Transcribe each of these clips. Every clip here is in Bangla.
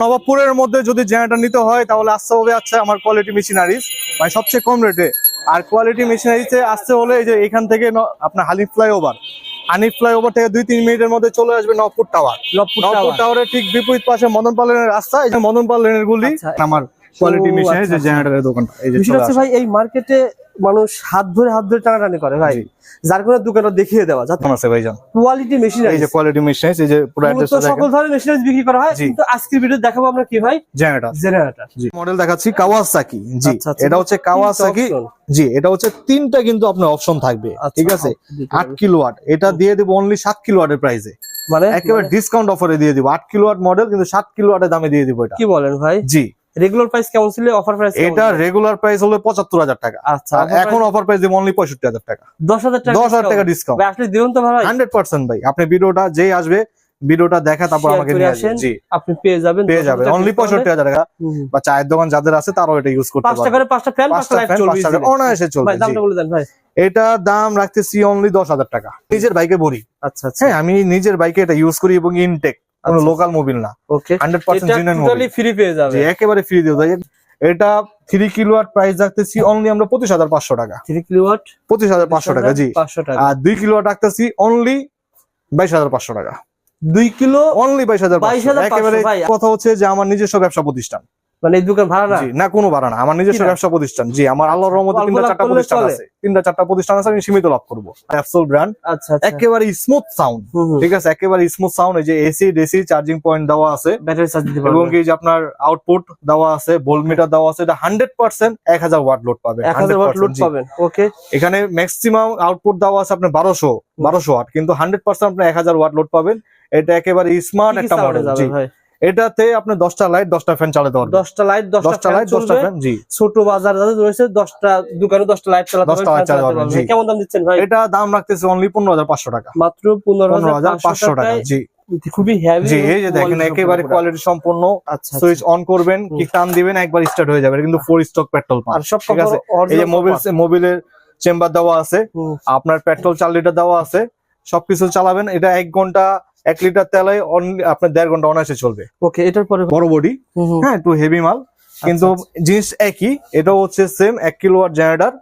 নবাবপুরের মধ্যে যদি জেনারেটর নিতে হয় তাহলে আসতে হবে আচ্ছা আমার কোয়ালিটি মেশিনারিজ মানে সবচেয়ে কম রেটে আর কোয়ালিটি মেশিনারিতে আসতে হলে এই যে এখান থেকে আপনার হানিফ ফ্লাইওভার হানিফ ফ্লাইওভার থেকে দুই তিন মিনিটের মধ্যে চলে আসবে নবপুর টাওয়ার নবপুর টাওয়ার টাওয়ারের ঠিক বিপরীত পাশে মদন পাল লেনের রাস্তা এই যে মদন পাল লেনের গুলি। আচ্ছা। আমার কোয়ালিটি আচ্ছা, যে জেনারেটরের দোকানটা এই যে হচ্ছে। ভাই এই মার্কেটে মানুষ হাত ধরে হাত ধরে টানাটানি করে ভাই। যার কোনো দোকানে দেখিয়ে দেওয়া যাতে আছে ভাইজান কোয়ালিটি মেশিন এই যে কোয়ালিটি মেশিনারিজ এই যে পুরো অ্যাড্রেসটা সকল ধরনের মেশিনারিজ বিক্রি করা হয় কিন্তু আজকের ভিডিও দেখাবো আমরা কি ভাই? জেনারেটর জেনারেটর মডেল দেখাচ্ছি কাওয়াসাকি জি আচ্ছা, আচ্ছা। এটা হচ্ছে কাওয়াসাকি জি এটা হচ্ছে তিনটা কিন্তু আপনার অপশন থাকবে আচ্ছা, ঠিক আছে? দিতে আট হবে। কিলোয়াট এটা দিয়ে দিব অনলি সাত কিলোয়াটের প্রাইসে মানে? একেবারে ডিসকাউন্ট অফারে দিয়ে দিব। আট কিলোয়াট মডেল কিন্তু সাত কিলোয়াটের দামে দিয়ে দিব এটা। কি বলেন ভাই? জি। রেগুলার প্রাইস কেমন ছিল? অফার প্রাইস এটা রেগুলার প্রাইস হলো পঁচাত্তর হাজার টাকা। আচ্ছা এখন অফার প্রাইস দিব অনলি পঁয়ষট্টি হাজার টাকা। দশ হাজার টাকা দশ হাজার টাকা ডিসকাউন্ট ভাই আসলে দিবেন তো ভাই হান্ড্রেড পার্সেন্ট ভাই আপনি ভিডিওটা যেই আসবে ভিডিওটা দেখা তারপর আমাকে নিয়ে আসেন। জি। আপনি পেয়ে যাবেন পেয়ে 10,000 যাবে টাকা অনলি discount পঁয়ষট্টি হাজার টাকা। হুম, হুম। বা চায়ের দোকান যাদের আছে তারাও এটা ইউজ করতে পারবে। করে পাঁচটা ফ্যান পাঁচটা পাঁচটা লাইট ফ্যান চলবে। অনায়াসে চলবে। ভাই দামটা বলে দেন ভাই। এটা দাম রাখতেছি অনলি দশ হাজার টাকা। নিজের বাইকে ভরি। আচ্ছা আচ্ছা। হ্যাঁ আমি নিজের বাইকে এটা ইউজ করি এবং ইনটেক কোনো আচ্ছা। লোকাল মোবিল না। Okay hundred percent genuine Mobil free পেয়ে যাবে। যে একেবারে ফ্রি দিয়ে দেয় এটা থ্রি কিলো আট প্রাইস রাখতেছি অনলি আমরা পঁচিশ হাজার পাঁচশো টাকা। 3 কিলোওয়াট পঁচিশ হাজার পাঁচশো টাকা জি। 500 টাকা। আর দুই কিলো আট রাখতেছি অনলি বাইশ হাজার পাঁচশো টাকা। দুই কিলো অনলি বাইশ হাজার 22,500 একেবারে কথা হচ্ছে যে আমার নিজস্ব ব্যবসা প্রতিষ্ঠান। মানে এই দোকান ভাড়া না? না কোনো ভাড়া না। আমার নিজস্ব ব্যবসা প্রতিষ্ঠান। জি আমার আল্লাহর রহমতে তিনটা চারটা প্রতিষ্ঠান আছে। তিনটা চারটা প্রতিষ্ঠান আছে আমি সীমিত লাভ করব। অ্যাপসোল ব্র্যান্ড আচ্ছা আচ্ছা। একেবারে স্মুথ সাউন্ড। ঠিক আছে? একেবারে স্মুথ সাউন্ড এই যে এসি ডিসি চার্জিং পয়েন্ট দেওয়া আছে। ব্যাটারি চার্জ দিতে এবং এই যে আপনার আউটপুট দেওয়া আছে ভোল্ট মিটার দেওয়া আছে এটা হান্ড্রেড পার্সেন্ট এক হাজার ওয়াট লোড পাবে 1000 ওয়াট লোড পাবেন ওকে এখানে ম্যাক্সিমাম আউটপুট দেওয়া আছে আপনার বারোশো বারোশো ওয়াট কিন্তু হান্ড্রেড পার্সেন্ট আপনি এক হাজার ওয়াট লোড পাবেন। এটা একেবারে স্মার্ট একটা মডেল জি। ভাই? এটাতে আপনি দশটা লাইট দশটা ফ্যান চালাতে পারবেন। 10টা লাইট দশটা লাইট দশটা ফ্যান জি। ছোট বাজার যাদের রয়েছে 10টা দোকানে 10টা লাইট চালাতে 10টা পারবেন, light fan চালাতে পারবেন। জি। কেমন দাম দিচ্ছেন ভাই এটা দাম রাখতেছে অনলি পনেরো হাজার পাঁচশো টাকা। মাত্র পনেরো হাজার পাঁচশো টাকা জি। খুবই হেভি জি এই যে দেখেন একেবারে কোয়ালিটি সম্পন্ন আচ্ছা সুইচ অন করবেন কি টান দিবেন একবার স্টার্ট হয়ে যাবে। কিন্তু ফোর স্টক পেট্রোল আর সব ঠিক আছে? এই যে মোবিল মোবিলের চেম্বার দেওয়া আছে আপনার পেট্রোল চার লিটার দেওয়া আছে সবকিছু চালাবেন। এটা এক ঘণ্টা এক লিটার তেলে আপনার দেড় ঘণ্টা অনায়াসে চলবে। ওকে এটার পরে বড় বডি হ্যাঁ একটু হেভি মাল। কিন্তু জিনিস একই এটা হচ্ছে সেম এক কিলো ওয়াট জেনারেটর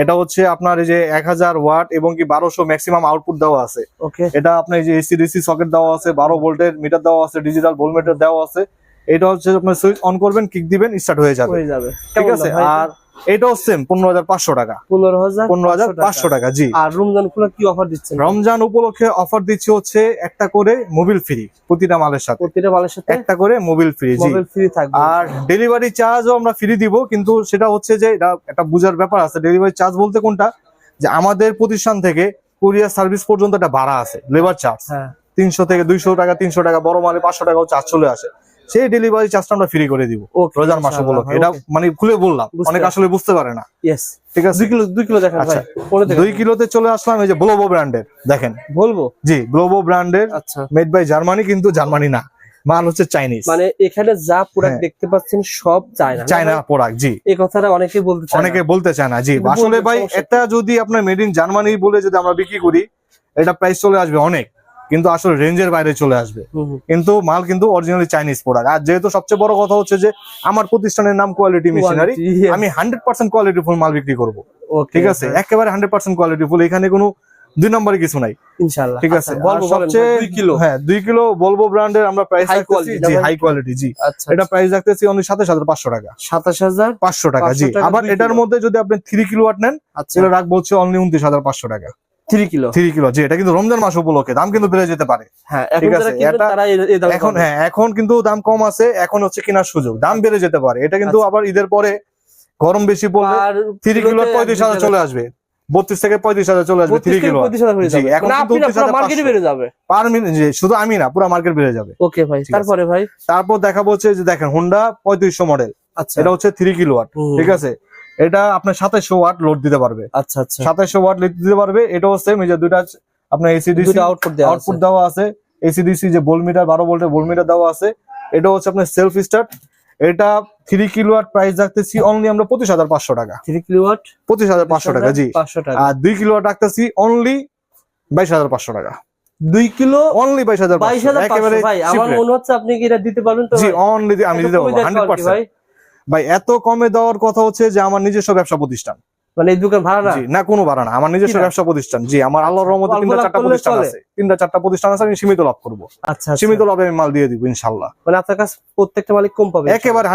এটা হচ্ছে আপনার এই যে এক হাজার ওয়াট এবং কি বারোশো ম্যাক্সিমাম আউটপুট দেওয়া আছে। ওকে এটা আপনার এই যে এসি ডিসি সকেট দেওয়া আছে বারো ভোল্টের মিটার দেওয়া আছে ডিজিটাল ভোল্ট মিটার দেওয়া আছে। এটা হচ্ছে আপনার সুইচ অন করবেন কিক দিবেন স্টার্ট হয়ে যাবে। হয়ে যাবে। ঠিক আছে? আর এটাও সেম পনেরো হাজার পাঁচশো টাকা। পনেরো হাজার পনেরো হাজার পাঁচশো টাকা জি। আর রমজান কি অফার দিচ্ছেন? রমজান উপলক্ষে অফার দিচ্ছে হচ্ছে একটা করে মোবিল ফ্রি প্রতিটা মালের সাথে। প্রতিটা মালের সাথে? একটা করে মোবিল ফ্রি জি। ফ্রি থাকবে। আর ডেলিভারি চার্জও আমরা ফ্রি দিব কিন্তু সেটা হচ্ছে যে এটা একটা বুঝার ব্যাপার আছে ডেলিভারি চার্জ বলতে কোনটা? যে আমাদের প্রতিষ্ঠান থেকে কুরিয়ার সার্ভিস পর্যন্ত একটা ভাড়া আছে লেবার চার্জ হ্যাঁ। তিনশো থেকে দুইশো টাকা তিনশো টাকা বড় মালে পাঁচশো টাকাও চার্জ চলে আসে। সেই ডেলিভারি চার্জটা আমরা ফ্রি করে দিব। রোজার মাস উপলক্ষে। এটা মানে খুলে বললাম অনেক আসলে বুঝতে পারে না। ঠিক আছে? দুই কিলো দুই কিলো দেখেন আচ্ছা। দুই কিলোতে চলে আসলাম এই যে ব্লোবো ব্র্যান্ডের দেখেন। বলব? জি গ্লোবো ব্র্যান্ডের আচ্ছা। মেড বাই জার্মানি কিন্তু জার্মানি না। মাল হচ্ছে চাইনিজ মানে এখানে যা প্রোডাক্ট হ্যাঁ। দেখতে পাচ্ছেন সব চায়না চায়না প্রোডাক্ট জি। এই কথাটা অনেকে বলতে চায় অনেকে বলতে চায় না জি। আসলে ভাই এটা যদি আপনার মেড ইন জার্মানি বলে যদি আমরা বিক্রি করি এটা প্রাইস চলে আসবে অনেক। কিন্তু আসলে রেঞ্জের বাইরে চলে আসবে। কিন্তু মাল কিন্তু অরিজিনালি চাইনিজ প্রোডাক্ট আর যেহেতু সবচেয়ে বড় কথা হচ্ছে যে আমার প্রতিষ্ঠানের নাম কোয়ালিটি মেশিনারি আমি হান্ড্রেড পার্সেন্ট কোয়ালিটি ফুল মাল বিক্রি করব। ঠিক আছে? একেবারে হান্ড্রেড পার্সেন্ট কোয়ালিটি ফুল এখানে কোনো দুই নম্বরে কিছু নাই। ইনশাআল্লাহ। ঠিক আছে? আচ্ছা, বলব সবচেয়ে কিলো। হ্যাঁ কিলো বলব ব্র্যান্ডের আমরা প্রাইস জি হাই কোয়ালিটি জি। আচ্ছা এটা প্রাইস রাখতেছি অনলি সাতাশ হাজার পাঁচশো টাকা। সাতাশ হাজার পাঁচশো টাকা জি। আবার এটার মধ্যে যদি আপনি কিলো ওয়াট নেন আচ্ছা। সেটা রাখব হচ্ছে অনলি উনত্রিশ হাজার পাঁচশো টাকা। থ্রি কিলো থ্রি কিলো জি এটা কিন্তু রমজান মাস উপলক্ষে দাম কিন্তু বেড়ে যেতে পারে। হ্যাঁ ঠিক আছে, এটা- এখন হ্যাঁ এখন কিন্তু দাম কম আছে এখন হচ্ছে কেনার সুযোগ দাম বেড়ে যেতে পারে। এটা কিন্তু আচ্ছা। আবার ঈদের পরে গরম বেশি পড়লে থ্রি কিলো পঁয়ত্রিশ হাজার চলে আসবে। বত্রিশ থেকে পঁয়ত্রিশ হাজার চলে আসবে থ্রি কিলো 35 হাজার জি, যাবে। এখন কিন্তু আপনি না 32 হাজার পুরো মার্কেটে বেড়ে যাবে। পার মিনিট শুধু আমি না পুরো মার্কেট বেড়ে যাবে। ওকে ভাই তারপরে ভাই? তারপর দেখাবো হচ্ছে যে দেখেন হোন্ডা পঁয়ত্রিশশো মডেল আচ্ছা। এটা হচ্ছে থ্রি কিলো ঠিক আছে? এটা আপনার সাতাশশো ওয়াট লোড দিতে পারবে। আচ্ছা আচ্ছা। সাতাশশো ওয়াট লোড দিতে পারবে এটাও সেম এই যে দুইটা আপনার এসিডিসি আউটপুট দেওয়া আউটপুট দেওয়া আছে। এসিডিসি যে বোল মিটার বারো ভোল্টের বোল মিটার দেওয়া আছে এটা হচ্ছে আপনার সেলফ স্টার্ট এটা থ্রি কিলোয়াট প্রাইস রাখতেছি অনলি আমরা পঁচিশ হাজার পাঁচশো টাকা। থ্রি কিলোওয়াট পঁচিশ হাজার পাঁচশো টাকা জি। পাঁচশো টাকা। আর দুই কিলোয়াট রাখতেছি অনলি বাইশ হাজার পাঁচশো টাকা। দুই কিলো? অনলি বাইশ হাজার বাইশ হাজার একেবারে আমার মনে হচ্ছে আপনি কি এটা দিতে পারবেন তো জি অনলি আমি দিতে পারব হান্ড্রেড কি ভাই এত কমে দেওয়ার কথা হচ্ছে যে আমার নিজস্ব ব্যবসা প্রতিষ্ঠান। মানে এই দোকান ভাড়া না? না কোনো ভাড়া না। আমার নিজস্ব ব্যবসা প্রতিষ্ঠান। জি আমার আল্লাহর রহমতে অল্প তিনটা চারটা প্রতিষ্ঠান আছে। তিনটা চারটা প্রতিষ্ঠান আছে আমি সীমিত লাভ করব। আচ্ছা আচ্ছা। সীমিত লাভে আমি মাল দিয়ে দিব মানে আপনার কাছে প্রত্যেকটা মালিক কম পাবে একেবারে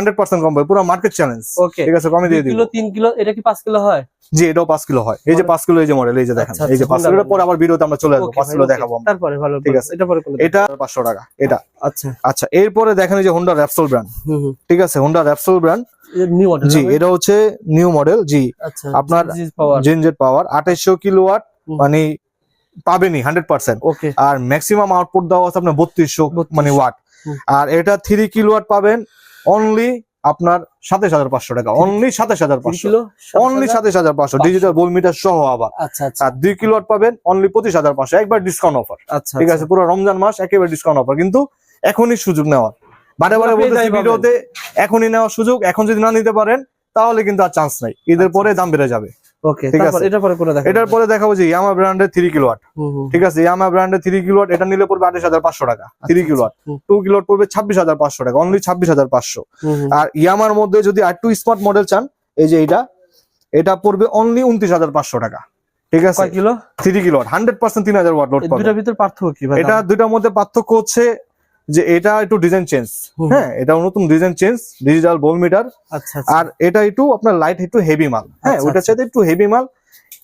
কম পাবে পুরো মার্কেট চ্যালেঞ্জ ওকে ঠিক আছে কমে দিয়ে দিব। কিলো এটা কি পাঁচ কিলো হয়? জি এটাও কিলো হয়। এই যে পাঁচ কিলো এই যে মডেল এই যে দেখেন। আচ্ছা, এই যে আচ্ছা, পাঁচ কিলো সুন্দর পরে আবার ভিডিওতে আমরা চলে আসব কিলো দেখাবো তারপরে ভালো ঠিক আছে। এটা পরে এটা পাঁচশো টাকা এটা। আচ্ছা। আচ্ছা এরপরে দেখেন এই যে হোন্ডা র্যাপসোল ব্র্যান্ড ঠিক আছে Honda Repsol brand new model জি এটা হচ্ছে নিউ মডেল জি। আচ্ছা আপনার- জেনজেট পাওয়ার আঠাইশশো কিলোওয়াট। মানে পাবেনি হান্ড্রেড পার্সেন্ট ওকে আর ম্যাক্সিমাম আউটপুট দেওয়া আছে আপনার বত্রিশশো 3200 মানে ওয়াট আর এটা থ্রি কিলোওয়াট পাবেন অনলি আপনার সাতাশ হাজার পাঁচশো টাকা অনলি সাতাশ হাজার পাঁচশো। অনলি সাতাশ হাজার? পাঁচশো। ডিজিটাল বোল মিটার সহ আবার। আচ্ছা আচ্ছা। আর দুই কিলোওয়াট পাবেন অনলি পঁচিশ হাজার পাঁচশো একবার ডিসকাউন্ট অফার আচ্ছা ঠিক আছে পুরো রমজান মাস একেবারে ডিসকাউন্ট অফার কিন্তু এখনই সুযোগ নেওয়ার। বারে বারে বলতেছি ভিডিওতে এখনই নেওয়ার সুযোগ এখন যদি না নিতে পারেন তাহলে কিন্তু আর চান্স নাই। ঈদের আচ্ছা। পরে দাম বেড়ে যাবে। ওকে ঠিক আছে। এটা পরে কোনটা দেখেন এটার পরে দেখাবো যে ইয়ামা ব্র্যান্ডের কিলোওয়াট ঠিক আছে? ইয়ামা ব্র্যান্ডের কিলোওয়াট এটা নিলে পড়বে আঠাশ হাজার পাঁচশো টাকা। কিলোওয়াট। টু কিলোওয়াট পড়বে ছাব্বিশ হাজার পাঁচশো টাকা। অনলি ছাব্বিশ হাজার পাঁচশো। হুম হুম। আর ইয়ামার মধ্যে যদি আর টু স্মার্ট মডেল চান এই যে এটা এটা পড়বে অনলি উনত্রিশ হাজার পাঁচশো টাকা। ঠিক আছে? কয় kilo? Three kilowatt hundred percent তিন হাজার ওয়াট লোড পাবে। দুটার ভিতর পার্থক্য কি ভাই? এটা দুইটার মধ্যে পার্থক্য হচ্ছে যে এটা একটু ডিজাইন চেঞ্জ হ্যাঁ এটা নতুন ডিজাইন চেঞ্জ ডিজিটাল বোল মিটার আচ্ছা আচ্ছা। আর এটা একটু আপনার লাইট একটু হেভি মাল। হ্যাঁ আচ্ছা, ওটা আচ্ছা। চাইতে একটু হেভি মাল।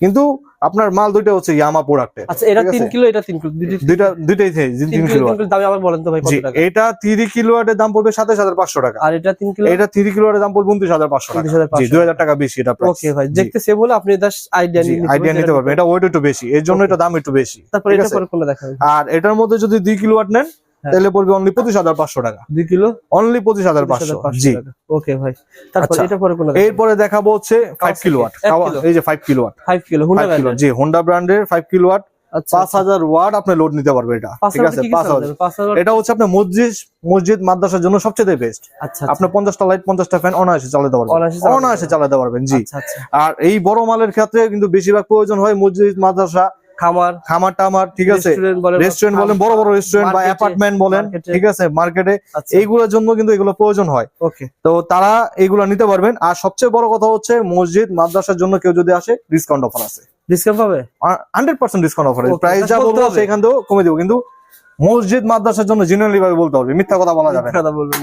কিন্তু আপনার মাল দুইটা হচ্ছে ইয়ামা প্রোডাক্টের আচ্ছা এটা ঠিক তিন কিলো এটা তিন কিলো। দুইটা দুইটাই থেকে তিন তিন কিলো কিলো। তিন কিলো দামে আবার বলেন তো ভাই কত টাকা? এটা থ্রি কিলোয়াটের দাম পড়বে সাতাশ হাজার পাঁচশো টাকা। আর এটা তিন কিলো এটা থ্রি কিলোয়াটের দাম পড়বে উনত্রিশ হাজার পাঁচশো টাকা। 29,500 জি দুই হাজার টাকা বেশি এটা ওকে ভাই দেখতে সেম হলে আপনি এটা আইডিয়া নিতে আইডিয়া নিতে পারবেন। এটা ওয়েট একটু বেশি এর জন্য এটা দাম একটু বেশি। তারপর এটা পরে কোনটা দেখাবেন আর এটার মধ্যে যদি দুই কিলোয়াট নেন হ্যাঁ। তাহলে পড়বে অনলি পঁচিশ হাজার পাঁচশো টাকা। দুই কিলো? অনলি পঁচিশ হাজার পাঁচশো। জি। ওকে ভাই। তারপর আচ্ছা। এরপরে দেখাবো হচ্ছে ফাইভ কিলো। এই যে five kilo Honda five kilowatt জি হোন্ডা ব্র্যান্ডের ফাইভ কিলো ওয়াট পাঁচ হাজার ওয়াট আপনি লোড নিতে পারবে এটা। ঠিক আছে? পাঁচ হাজার। এটা হচ্ছে আপনার মসজিদ মসজিদ মাদ্রাসার জন্য সবচেয়ে বেস্ট আচ্ছা আপনি পঞ্চাশটা লাইট পঞ্চাশটা ফ্যান অনায়াসে চালাতে পারবেন। অনায়াসে চালাতে পারবেন জি। আচ্ছা আচ্ছা। আর এই বড় মালের ক্ষেত্রে কিন্তু বেশিরভাগ প্রয়োজন হয় মসজিদ মাদ্রাসা খামার খামার টামার ঠিক আছে। রেস্টুরেন্ট বলেন বড় বড় রেস্টুরেন্ট বা অ্যাপার্টমেন্ট বলেন ঠিক আছে মার্কেটে আচ্ছা। এইগুলোর জন্য কিন্তু এগুলো প্রয়োজন হয়। ওকে তো তারা এগুলো নিতে পারবেন। আর সবচেয়ে বড় কথা হচ্ছে মসজিদ মাদ্রাসার জন্য কেউ যদি আসে ডিসকাউন্ট অফার আছে। ডিসকাউন্ট পাবে? Hundred percent discount offer Okay, price তা যা বলব সেখান থেকেও কমে দেবো। কিন্তু মসজিদ মাদ্রাসার জন্য ভাবে বলতে হবে। মিথ্যা কথা বলা যাবে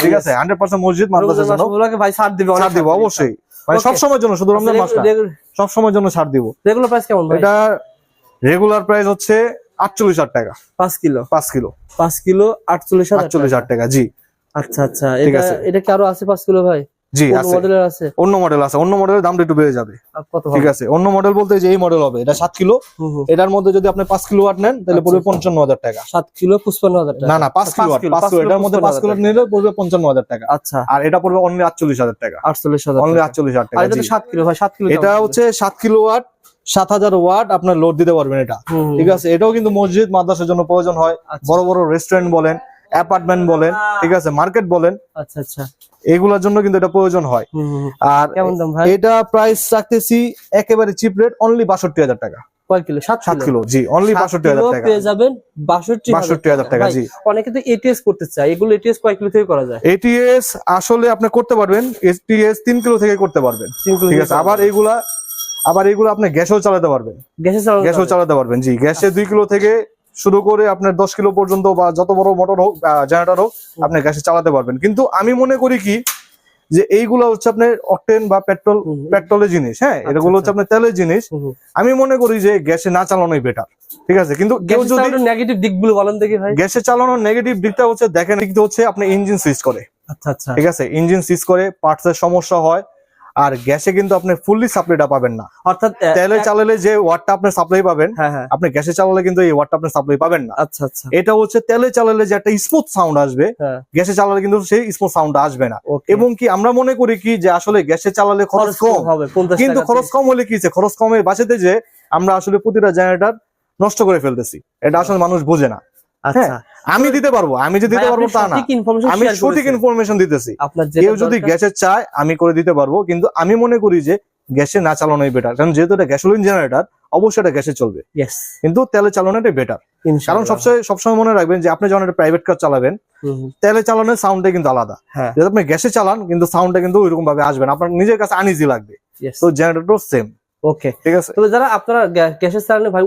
ঠিক আছে হান্ড্রেড পার্সেন্ট মসজিদ মাদ্রাসার জন্য। ভাই ছাড় দিবে ছাড় দিব অবশ্যই। মানে Okay. সব সময়ের জন্য শুধু রমজান মাসটা। সব সময়ের জন্য ছাড় দিব। রেগুলার প্রাইস কেমন এটা রেগুলার প্রাইস হচ্ছে আটচল্লিশ হাজার টাকা। পাঁচ কিলো? পাঁচ কিলো। পাঁচ কিলো আটচল্লিশ আটচল্লিশ হাজার টাকা। জি। আচ্ছা আচ্ছা। ঠিক এটা আছে। এটা কি আরও আছে পাঁচ কিলো ভাই? জি আছে। মডেলের আছে? অন্য মডেল আছে। অন্য মডেলের দামটা একটু বেড়ে যাবে। ঠিক আছে। অন্য মডেল বলতে যে এই মডেল হবে এটা সাত কিলো। এটার মধ্যে যদি আপনি পাঁচ কিলো ওয়াট নেন তাহলে পড়বে আচ্ছা। পঞ্চান্ন হাজার টাকা। সাত কিলো হাজার টাকা। না না পাঁচ কিলো পাঁচ কিলো এটার মধ্যে পাঁচ 55 কিলো নিলে পড়বে পঞ্চান্ন হাজার টাকা। আচ্ছা। আর এটা পড়বে অনলি আটচল্লিশ হাজার টাকা। আটচল্লিশ হাজার অনলি। আটচল্লিশ হাজার টাকা সাত কিলো ভাই সাত কিলো এটা হচ্ছে সাত কিলো ওয়াট সাত হাজার ওয়াট আপনার লোড দিতে পারবেন এটা। ঠিক আছে? এটাও কিন্তু মসজিদ মাদ্রাসার জন্য প্রয়োজন হয়। আচ্ছা। বড় বড় রেস্টুরেন্ট বলেন অ্যাপার্টমেন্ট বলেন ঠিক আছে? মার্কেট বলেন। আচ্ছা আচ্ছা। এগুলোর জন্য কিন্তু এটা প্রয়োজন হয়। আর এটা প্রাইস রাখতেছি একেবারে চিপ রেট অনলি বাষট্টি হাজার টাকা। কিলো? কিলো? জি অনলি টাকা। পেয়ে যাবেন বাষট্টি বাষট্টি হাজার টাকা জি। অনেকে তো এটিএস করতে চায়। এগুলো এটিএস কয় কিলো থেকে করা যায়? এটিএস আসলে আপনি করতে পারবেন এটিএস তিন কিলো থেকে করতে পারবেন। ঠিক আছে? আবার এইগুলা আবার এগুলো আপনি গ্যাসেও চালাতে পারবেন। গ্যাসও চালাতে পারবেন জি। গ্যাসে দুই কিলো থেকে শুরু করে আপনার দশ কিলো পর্যন্ত বা যত বড় মোটর হোক জেনারেটর হোক আপনি গ্যাসে চালাতে পারবেন। কিন্তু আমি মনে করি কি যে এইগুলো হচ্ছে আপনার অকটেন বা পেট্রোল পেট্রোলের জিনিস হ্যাঁ? আচ্ছা, এগুলো হচ্ছে আপনার তেলের জিনিস। আমি মনে করি যে গ্যাসে না চালানোই বেটার ঠিক আছে? কিন্তু কেউ গ্যাসে যদি নেগেটিভ দিকগুলো বলেন দেখি ভাই। গ্যাসে চালানোর নেগেটিভ দিকটা হচ্ছে দেখেন দিকটা হচ্ছে আপনি ইঞ্জিন সুইচ করে। আচ্ছা আচ্ছা। ঠিক আছে? ইঞ্জিন সুইচ করে পার্টসের সমস্যা হয় আর গ্যাসে কিন্তু আপনি ফুললি সাপ্লাইটা পাবেন না। অর্থাৎ তেলে চালালে যে ওয়াটটা আপনি সাপ্লাই পাবেন হ্যাঁ হ্যাঁ। আপনি গ্যাসে চালালে কিন্তু এই ওয়াটটা আপনি সাপ্লাই পাবেন না। আচ্ছা আচ্ছা। এটা হচ্ছে তেলে চালালে যে একটা স্মুথ সাউন্ড আসবে হ্যাঁ। গ্যাসে চালালে কিন্তু সেই স্মুথ সাউন্ড আসবে না। এবং কি আমরা মনে করি কি যে আসলে গ্যাসে চালালে খরচ কম হবে কিন্তু খরচ কম হলে কি হচ্ছে? খরচ কমে বাঁচাতে যে আমরা আসলে প্রতিটা জেনারেটর নষ্ট করে ফেলতেছি। এটা আসলে মানুষ বোঝে না। আচ্ছা। আমি দিতে পারব আমি যে দিতে পারব তা না। আমি সঠিক ইনফরমেশন দিতেছি। কেউ যদি গ্যাসের চায় আমি করে দিতে পারব কিন্তু আমি মনে করি যে গ্যাসে না চালানোই বেটার কারণ যেহেতু এটা গ্যাসোলিন জেনারেটর অবশ্যই এটা গ্যাসে চলবে। কিন্তু তেলে চালানোটাই বেটার কারণ সবসময় সবসময় মনে রাখবেন যে আপনি যখন একটা প্রাইভেট কার চালাবেন। তেলে চালানোর সাউন্ডটা কিন্তু আলাদা। হ্যাঁ। যদি আপনি গ্যাসে চালান কিন্তু সাউন্ডটা কিন্তু ওইরকম ভাবে আসবে না আপনার নিজের কাছে আনইজি লাগবে। তো জেনারেটর সেম ওকে ঠিক আছে? তবে যারা আপনারা গ্যাসের চালানে ভাই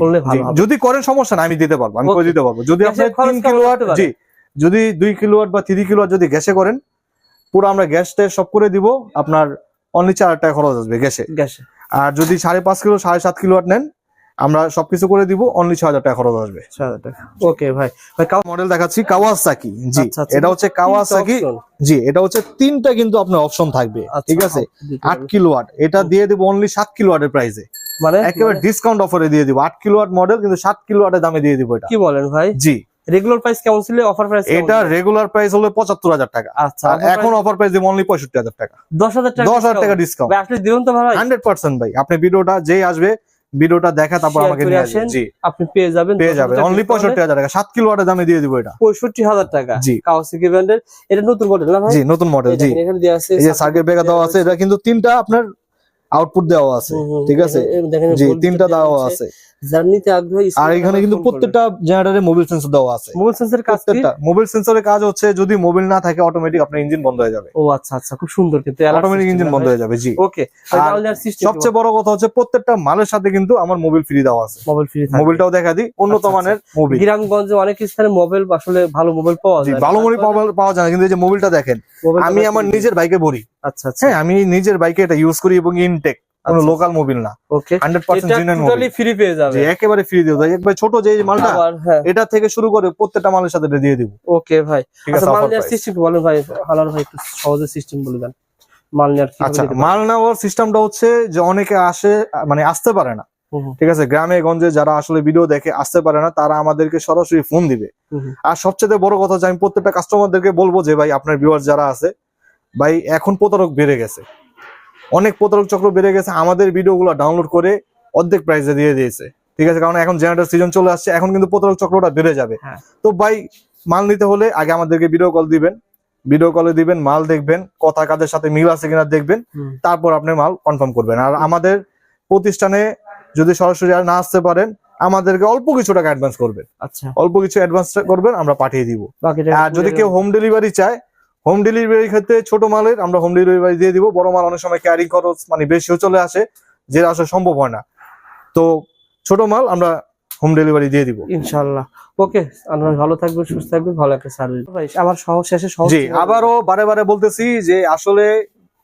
করলে ভালো যদি করেন সমস্যা না আমি দিতে পারব আমি করে দিতে পারব। যদি আপনি কিলোওয়াট জি যদি দুই কিলোওয়াট বা থ্রি কিলোওয়াট যদি গ্যাসে করেন পুরো আমরা গ্যাস সব করে দিব আপনার অনলি চার হাজার টাকা খরচ আসবে গ্যাসে। গ্যাসে। আর যদি সাড়ে পাঁচ কিলো সাড়ে সাত কিলোওয়াট নেন আমরা সবকিছু করে দিব অনলি ছ হাজার টাকা খরচ আসবে। ওকে ভাই। ভাই মডেল দেখাচ্ছি কাওয়াসাকি জি আচ্ছা, আচ্ছা। এটা হচ্ছে কাওয়াসাকি জি এটা হচ্ছে তিনটা কিন্তু আপনার অপশন থাকবে আচ্ছা, ঠিক আছে? আট কিলোওয়াট এটা দিয়ে দিব অনলি সাত কিলোওয়াটের প্রাইসে মানে? একেবারে ডিসকাউন্ট অফারে দিয়ে দিব। আট কিলোওয়াট মডেল কিন্তু সাত কিলোওয়াটের দামে দিয়ে দিব এটা। কি বলেন ভাই? জি। রেগুলার প্রাইস কেমন ছিল? অফার প্রাইস এটা রেগুলার প্রাইস হলো পঁচাত্তর হাজার টাকা। আচ্ছা এখন অফার প্রাইস দিব অনলি পঁয়ষট্টি হাজার টাকা। দশ হাজার টাকা দশ হাজার টাকা ডিসকাউন্ট ভাই আসলে দিবেন তো ভাই। হান্ড্রেড পার্সেন্ট ভাই। আপনি ভিডিওটা যেই আসবে ভিডিওটা দেখা তারপর আমাকে নিয়ে আসেন। জি। আপনি পেয়ে যাবেন পেয়ে যাবেন। অনলি 65000 টাকা। 7 কিলো ওয়াটের দামে দিয়ে দিব এটা। পঁয়ষট্টি হাজার টাকা। জি। কাওয়াসাকি ব্র্যান্ডের এটা নতুন মডেল না ভাই? জি নতুন মডেল জি। এখানে দেয়া আছে এই যে সার্কিট ব্রেকার দেওয়া আছে এটা কিন্তু তিনটা আপনার আউটপুট দেওয়া আছে। ঠিক আছে? জি তিনটা দাও দেওয়া আছে। যার নিতে আগ্রহী আর এখানে কিন্তু প্রত্যেকটা জেনারেটরে মোবাইল সেন্সর দেওয়া আছে। মোবাইল সেন্সর কাজ কি? প্রত্যেকটা মোবাইল সেন্সরের কাজ হচ্ছে যদি মোবাইল না থাকে অটোমেটিক আপনার ইঞ্জিন বন্ধ হয়ে যাবে। ও আচ্ছা আচ্ছা খুব সুন্দর কিন্তু অটোমেটিক ইঞ্জিন বন্ধ হয়ে যাবে জি। ওকে সবচেয়ে বড় কথা হচ্ছে প্রত্যেকটা মালের সাথে কিন্তু আমার মোবাইল ফ্রি দেওয়া আছে। মোবাইল ফ্রি মোবাইলটাও দেখা দিই উন্নত আচ্ছা, মানের মোবাইল গ্রামগঞ্জে অনেক স্থানে মোবাইল আসলে ভালো মোবাইল পাওয়া যায়। ভালো মোবাইল পাওয়া- পাওয়া যায় না কিন্তু এই যে মোবাইলটা দেখেন আমি আমার নিজের বাইকে ভরি। আচ্ছা আচ্ছা। হ্যাঁ আমি নিজের বাইকে এটা ইউজ করি এবং ইনটেক কোনো আচ্ছা, লোকাল মোবাইল না। ওকে হান্ড্রেড পার্সেন্ট এটা জিনের টোটালি মোবাইল ফ্রি পেয়ে যাবে। একেবারে ফ্রি দিয়ে দেয় একবার ছোট যে মালটা হ্যাঁ। এটা থেকে শুরু করে প্রত্যেকটা মালের সাথে দিয়ে দিব। ওকে ভাই। আচ্ছা মাল নেওয়ার সিস্টেম বলেন ভাই হালার ভাই একটু সহজে সিস্টেম বলে দেন। মাল নেওয়ার আচ্ছা মাল নেওয়ার সিস্টেমটা হচ্ছে যে অনেকে আসে মানে আসতে পারে না। ঠিক আছে গ্রামে গঞ্জে যারা আসলে ভিডিও দেখে আসতে পারে না তারা আমাদেরকে সরাসরি ফোন দিবে। আর সবচেয়ে বড় কথা হচ্ছে আমি প্রত্যেকটা কাস্টমারদেরকে বলব যে ভাই আপনার ভিউয়ার যারা আছে ভাই এখন প্রতারক বেড়ে গেছে। অনেক প্রতারক চক্র বেড়ে গেছে আমাদের ভিডিওগুলো ডাউনলোড করে অর্ধেক প্রাইসে দিয়ে দিয়েছে। ঠিক আছে কারণ এখন জেনারেটর সিজন চলে আসছে এখন কিন্তু প্রতারক চক্রটা বেড়ে যাবে। হ্যাঁ। তো ভাই মাল নিতে হলে আগে আমাদেরকে ভিডিও কল দিবেন। ভিডিও কলে দিবেন মাল দেখবেন কথা কাদের সাথে মিল আছে কিনা দেখবেন তারপর আপনি মাল কনফার্ম করবেন। আর আমাদের প্রতিষ্ঠানে যদি সরাসরি আর না আসতে পারেন আমাদেরকে অল্প কিছু টাকা অ্যাডভান্স করবেন। আচ্ছা। অল্প কিছু অ্যাডভান্স করবেন আমরা পাঠিয়ে দিব। আর যদি কেউ হোম ডেলিভারি চায় হোম ডেলিভারির ক্ষেত্রে ছোট মালের আমরা হোম ডেলিভারি দিয়ে দিব বড় মাল অনেক সময় ক্যারিং খরচ মানে বেশিও চলে আসে যে আসা সম্ভব হয় না। তো ছোট মাল আমরা হোম ডেলিভারি দিয়ে দিব। ইনশাআল্লাহ। ওকে আপনারা ভালো থাকবেন সুস্থ থাকবেন ভালো একটা সার্ভিস আবার সহজ শেষে সহজ জি আবারও বারে বারে বলতেছি যে আসলে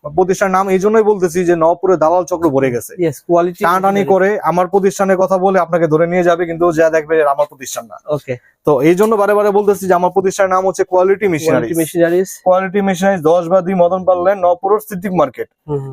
প্রতিষ্ঠানের নাম এই জন্যই বলতেছি যে নবপুরে দালাল চক্র ভরে গেছে। কোয়ালিটি টানাটানি করে আমার প্রতিষ্ঠানের কথা বলে আপনাকে ধরে নিয়ে যাবে কিন্তু যা দেখবে আমার প্রতিষ্ঠান না। ওকে তো এই জন্য বারে বারে বলতেছি যে আমার প্রতিষ্ঠানের নাম হচ্ছে কোয়ালিটি মেশিনারি কোয়ালিটি মেশিনারি দশ বা দুই মদন পারলেন নপুর সিদ্দিক মার্কেট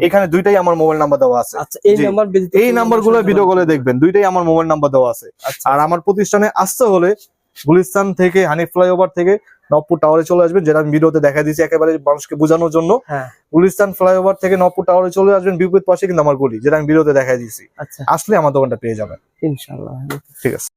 এখানে দুইটাই আমার মোবাইল নাম্বার দেওয়া আছে। আচ্ছা এই নাম্বার এই নাম্বারগুলো ভিডিও কলে দেখবেন দুইটাই আমার মোবাইল নাম্বার দেওয়া আছে। আচ্ছা। আর আমার প্রতিষ্ঠানে আসতে হলে গুলিস্তান থেকে হানি ফ্লাইওভার থেকে নবপুর টাওয়ারে চলে আসবেন যেটা আমি ভিডিওতে দেখা দিয়েছি একেবারে মানুষকে বোঝানোর জন্য। হ্যাঁ। গুলিস্তান ফ্লাইওভার থেকে নবপুর টাওয়ারে চলে আসবেন বিপরীত পাশে কিন্তু আমার গলি যেটা আমি ভিডিওতে দেখা দিয়েছি। আচ্ছা। আসলে আমার দোকানটা পেয়ে যাবেন। ইনশাল্লাহ ঠিক আছে।